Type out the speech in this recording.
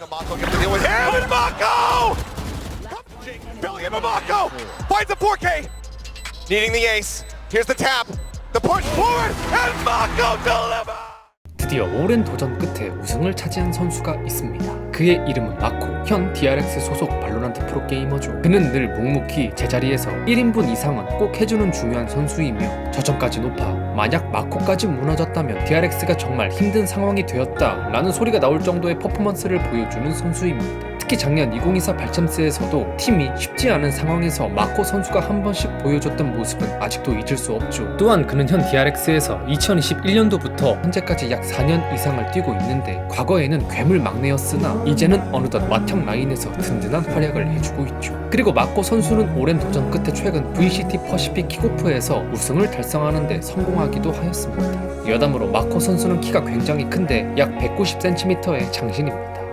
Mako gets to deal with him, and Mako! Billy and Mako finds a 4K, needing the ace. Here's the tap, the push forward, and Mako delivers! 드디어 오랜 도전 끝에 우승을 차지한 선수가 있습니다. 그의 이름은 마코, 현 DRX 소속 발로란트 프로게이머죠. 그는 늘 묵묵히 제자리에서 1인분 이상은 꼭 해주는 중요한 선수이며 저점까지 높아 만약 마코까지 무너졌다면 DRX가 정말 힘든 상황이 되었다 라는 소리가 나올 정도의 퍼포먼스를 보여주는 선수입니다. 특히 작년 2024 발챔스에서도 팀이 쉽지 않은 상황에서 마코 선수가 한 번씩 보여줬던 모습은 아직도 잊을 수 없죠. 또한 그는 현 DRX에서 2021년도부터 현재까지 약 4년 이상을 뛰고 있는데 과거에는 괴물 막내였으나 이제는 어느덧 맏형 라인에서 든든한 활약을 해주고 있죠. 그리고 마코 선수는 오랜 도전 끝에 최근 VCT 퍼시픽 킥오프에서 우승을 달성하는데 성공하기도 하였습니다. 여담으로 마코 선수는 키가 굉장히 큰데 약 190cm의 장신입니다.